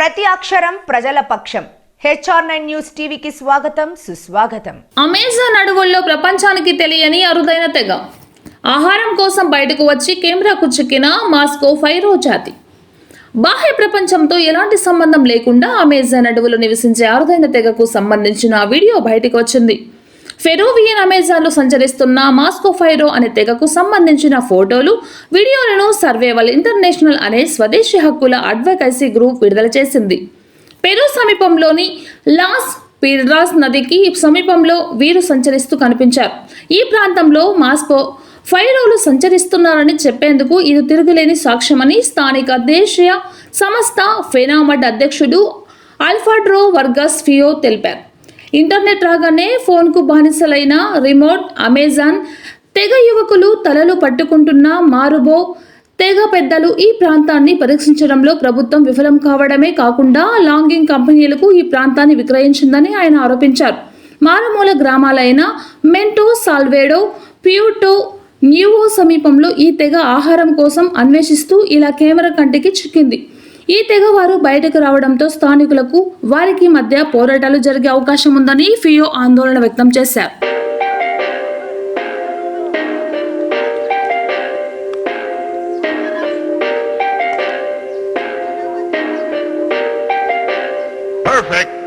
ప్రతి అక్షరం ప్రజల పక్షం. హెచ్ఆర్ నైన్ న్యూస్ టీవీకి స్వాగతం సుస్వాగతం. అమెజాన్ అడవుల్లో ప్రపంచానికి తెలియని అరుదైన తెగ. ఆహారం కోసం బయటకు వచ్చి కెమెరాకు చిక్కిన మాస్కో ఫైరో జాతి. బాహ్య ప్రపంచంతో ఎలాంటి సంబంధం లేకుండా అమెజాన్ అడవులు నివసించే అరుదైన తెగకు సంబంధించిన వీడియో బయటకు వచ్చింది. ఫెరోవియన్ అమెజాన్లో సంచరిస్తున్న మాస్కో ఫైరో అనే తెగకు సంబంధించిన ఫోటోలు వీడియోలను సర్వేవల్ ఇంటర్నేషనల్ అనే స్వదేశీ హక్కుల అడ్వకసీ గ్రూప్ విడుదల చేసింది. పెరు సమీపంలోని లాస్ పిర్రాస్ నదికి సమీపంలో వీరు సంచరిస్తూ కనిపించారు. ఈ ప్రాంతంలో మాస్కో ఫైరోలు సంచరిస్తున్నారని చెప్పేందుకు ఇది తిరుగులేని సాక్ష్యమని స్థానిక దేశీయ సంస్థ ఫెనామడ్ అధ్యక్షుడు ఆల్ఫాడ్రో వర్గస్ ఫియో తెలిపారు. ఇంటర్నెట్ రాగానే ఫోన్కు బానిసలైన రిమోట్ అమెజాన్ తెగ యువకులు తలలు పట్టుకుంటున్న మారుబో తెగ పెద్దలు ఈ ప్రాంతాన్ని పరీక్షించడంలో ప్రభుత్వం విఫలం కావడమే కాకుండా లాంగింగ్ కంపెనీలకు ఈ ప్రాంతాన్ని విక్రయించిందని ఆయన ఆరోపించారు. మారుమూల గ్రామాలైన మెంటో సాల్వేడో ప్యూటో న్యూవో సమీపంలో ఈ తెగ ఆహారం కోసం అన్వేషిస్తూ ఇలా కెమెరా కంటికి చిక్కింది. ఈ తెగవారు బయటకు రావడంతో స్థానికులకు వారికి మధ్య పోరాటాలు జరిగే అవకాశం ఉందని ఫియో ఆందోళన వ్యక్తం చేశారు Perfect.